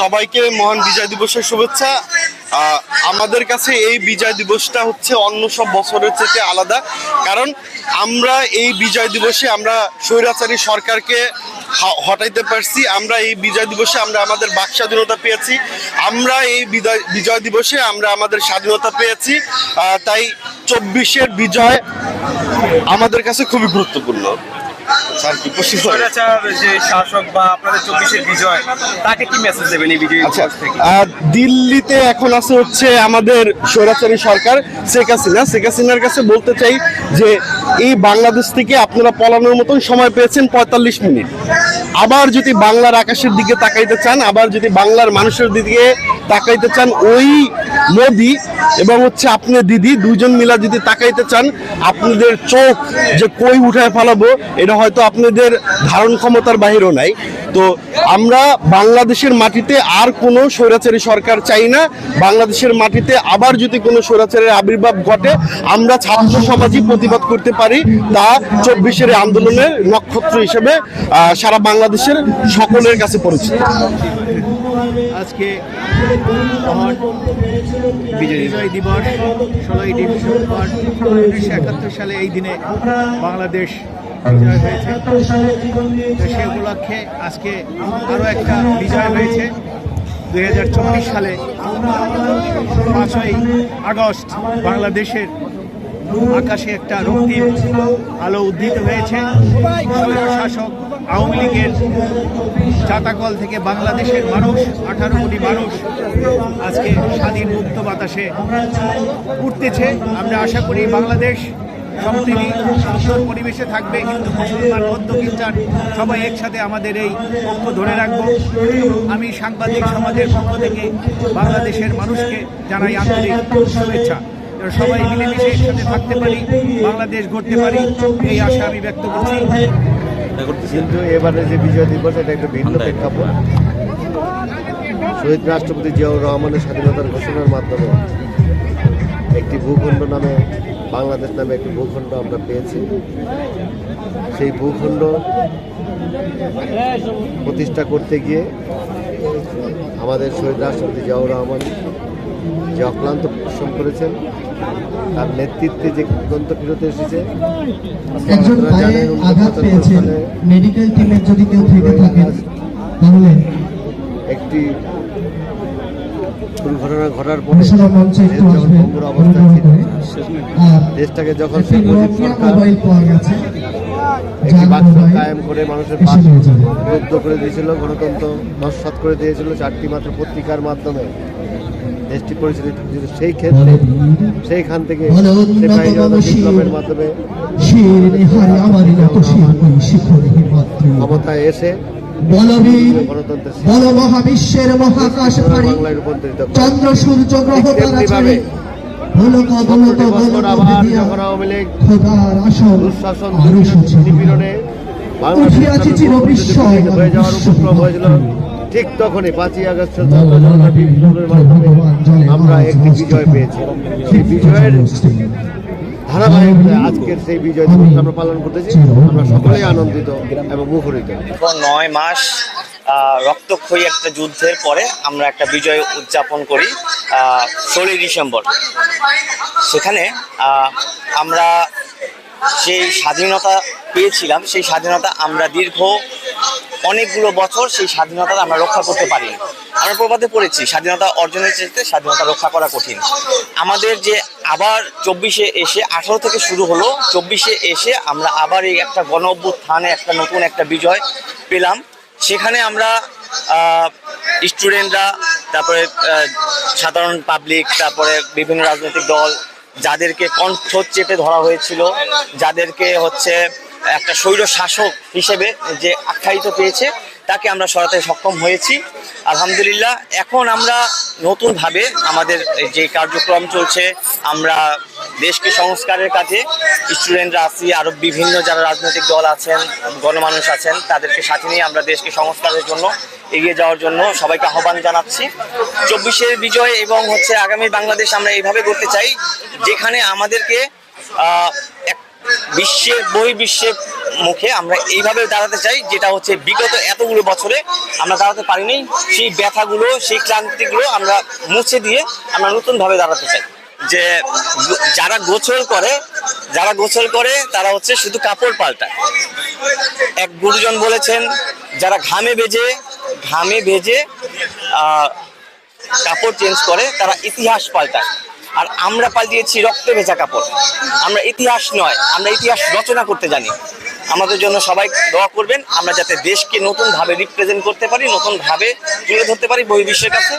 সবাইকে মহান বিজয় দিবসের শুভেচ্ছা। আমাদের কাছে এই বিজয় দিবসটা হচ্ছে অন্য সব বছরের থেকে আলাদা। কারণ আমরা এই বিজয় দিবসে আমরা স্বৈরাচারী সরকারকে হটাইতে পারছি। আমরা এই বিজয় দিবসে আমরা আমাদের বাক স্বাধীনতা পেয়েছি। আমরা এই বিজয় বিজয় দিবসে আমরা আমাদের স্বাধীনতা পেয়েছি। তাই চব্বিশের বিজয় আমাদের কাছে খুবই গুরুত্বপূর্ণ। স্যার কি প্রশ্ন যে শাসক বা আপনাদের চব্বিশের বিজয় তাকে কি মেসেজ দেবেন এই বিজয় আচ্ছা দিল্লিতে এখন আছে হচ্ছে আমাদের স্বৈরাচারী সরকার শেখ হাসিনা। শেখ হাসিনার কাছে বলতে চাই যে এই বাংলাদেশ থেকে আপনারা পলানোর মতন সময় পেয়েছেন পঁয়তাল্লিশ মিনিট। আবার যদি বাংলার আকাশের দিকে তাকাইতে চান আবার যদি বাংলার মানুষের দিকে তাকাইতে চান ওই মোদি এবং হচ্ছে আপনি দিদি দুজন মিলা যদি তাকাইতে চান, আপনাদের চোখ যে কই উঠায় ফেলাবো, এটা হয়তো আপনাদের ধারণ ক্ষমতার বাহিরও নাই। তো আমরা বাংলাদেশের মাটিতে আর কোনো স্বৈরাচারী সরকার চাই না। বাংলাদেশের মাটিতে আবার যদি কোনো স্বৈরাচারের আবির্ভাব ঘটে, আমরা ছাত্র সমাজই প্রতিবাদ করতে পারি তা চব্বিশের আন্দোলনের নক্ষত্র হিসেবে সারা বাংলাদেশের সকলের কাছে পরিচিত। আজকে মহান বিজয় দিবস। ষোলোই ডিসেম্বর উনিশশো একাত্তর সালে এই দিনে বাংলাদেশ বিজয় হয়েছে। তো সে উপলক্ষে আজকে আরও একটা বিজয় হয়েছে। দুই হাজার চব্বিশ সালে পাঁচই আগস্ট বাংলাদেশের আকাশে একটা রক্তিম আলো উদ্দিত হয়েছে। শাসক আওয়ামী লীগের চাতাকল থেকে বাংলাদেশের মানুষ, আঠারো কোটি মানুষ আজকে স্বাধীন মুক্ত বাতাসে উঠতেছে। আমরা আশা করি বাংলাদেশ সম্প্রীতি সুন্দর পরিবেশে থাকবে হিন্দু মুসলমান বৌদ্ধ খ্রিস্টান সবাই একসাথে আমাদের এই পক্ষ ধরে রাখব। আমি সাংবাদিক সমাজের পক্ষ থেকে বাংলাদেশের মানুষকে জানাই আন্তরিক শুভেচ্ছা। সবাই মিলেমিশে একসাথে থাকতে পারি, বাংলাদেশ গড়তে পারি, এই আশা আমি ব্যক্ত করছি। কিন্তু এবারে যে বিজয় দিবস এটা একটা ভিন্ন প্রেক্ষাপট। শহীদ রাষ্ট্রপতি জিয়াউর রহমানের স্বাধীনতার ঘোষণার মাধ্যমে একটি ভূখণ্ড নামে বাংলাদেশ নামে একটি ভূখণ্ড আমরা পেয়েছি। সেই ভূখণ্ড প্রতিষ্ঠা করতে গিয়ে আমাদের শহীদ রাষ্ট্রপতি জিয়াউর রহমান যে অক্লান্ত পরিশ্রম করেছেন। তার নেতৃত্বে যে গ্রন্থ ফিরতে এসেছে একজন পায়ে আঘাত পেয়েছেন। মেডিকেল টিমের যদি কেউ থেকে থাকেন তাহলে একটি দুর্ঘটনা ঘটার পরে যখন আসবেন ছিল দেশটাকে যখন একটি শেখ মুজিব সরকার মোবাইল পাওয়া গেছে একটি বাক্স কায়েম করে মানুষের করে দিয়েছিল গণতন্ত্র নস্বাত করে দিয়েছিল চারটি মাত্র পত্রিকার মাধ্যমে। দেশটি পরিচালিত সেই ক্ষেত্রে সেইখান থেকে। বিপ্লবের মাধ্যমে ক্ষমতায় এসে বল মহাবিশ্বের মহাকাশ। চন্দ্র সূর্য গ্রহ তারা উঠিয়াছে চির বিস্ময় হয়ে যাওয়ার উপক্রম হয়েছিল। ঠিক তখনই পাঁচই আগস্ট বিপ্লবের মাধ্যমে আমরা একটি বিজয় পেয়েছি। সেই বিজয়ের ধারাবাহিকতায় আজকের সেই বিজয় দিবস আমরা পালন করতেছি। আমরা সকলেই আনন্দিত এবং মুখরিত। নয় মাস রক্তক্ষয়ী একটা যুদ্ধের পরে আমরা একটা বিজয় উদযাপন করি ষোলোই ডিসেম্বর। সেখানে আমরা সেই স্বাধীনতা পেয়েছিলাম সেই স্বাধীনতা আমরা দীর্ঘ অনেকগুলো বছর সেই স্বাধীনতা আমরা রক্ষা করতে পারিনি। আমরা প্রবাদে পড়েছি, স্বাধীনতা অর্জনের চেষ্টায় স্বাধীনতা রক্ষা করা কঠিন। আমাদের যে আবার চব্বিশে এসে আঠারো থেকে শুরু হলো, চব্বিশে এসে আমরা আবার এই একটা গণ অভ্যুত্থানে একটা নতুন একটা বিজয় পেলাম। সেখানে আমরা স্টুডেন্টরা, তারপরে সাধারণ পাবলিক, তারপরে বিভিন্ন রাজনৈতিক দল, যাদেরকে কণ্ঠ চেপে ধরা হয়েছিল, যাদেরকে হচ্ছে একটা স্বৈর শাসক হিসেবে যে আখ্যায়িত পেয়েছে, তাকে আমরা সরাতে সক্ষম হয়েছি। আলহামদুলিল্লাহ, এখন আমরা নতুনভাবে আমাদের যে কার্যক্রম চলছে, আমরা দেশকে সংস্কারের কাজে স্টুডেন্টরা আছি আরও বিভিন্ন যারা রাজনৈতিক দল আছেন, গণমানুষ আছেন, তাদেরকে সাথে নিয়ে আমরা দেশকে সংস্কারের জন্য এগিয়ে যাওয়ার জন্য সবাইকে আহ্বান জানাচ্ছি। চব্বিশের বিজয় এবং হচ্ছে আগামী বাংলাদেশ আমরা এইভাবে করতে চাই, যেখানে আমাদেরকে এক বিশ্বের মুখে আমরা এইভাবে দাঁড়াতে চাই, যেটা হচ্ছে বিগত এতগুলো বছরে আমরা দাঁড়াতে পারিনি। সেই ব্যথাগুলো, সেই ক্লান্তিগুলো আমরা মুছে দিয়ে আমরা নতুনভাবে দাঁড়াতে চাই। যে যারা গোসল করে, যারা গোসল করে, তারা হচ্ছে শুধু কাপড় পাল্টায়। এক গুরুজন বলেছেন, যারা ঘামে বেজে, ঘামে ভেজে কাপড় চেঞ্জ করে, তারা ইতিহাস পাল্টায়। আর আমরা পাল্টিয়েছি রক্তে ভেজা কাপড়। আমরা ইতিহাস নয়, আমরা ইতিহাস রচনা করতে জানি। আমাদের জন্য সবাই দোয়া করবেন, আমরা যাতে দেশকে নতুনভাবে রিপ্রেজেন্ট করতে পারি, নতুনভাবে তুলে ধরতে পারি বহির্বিশ্বের কাছে।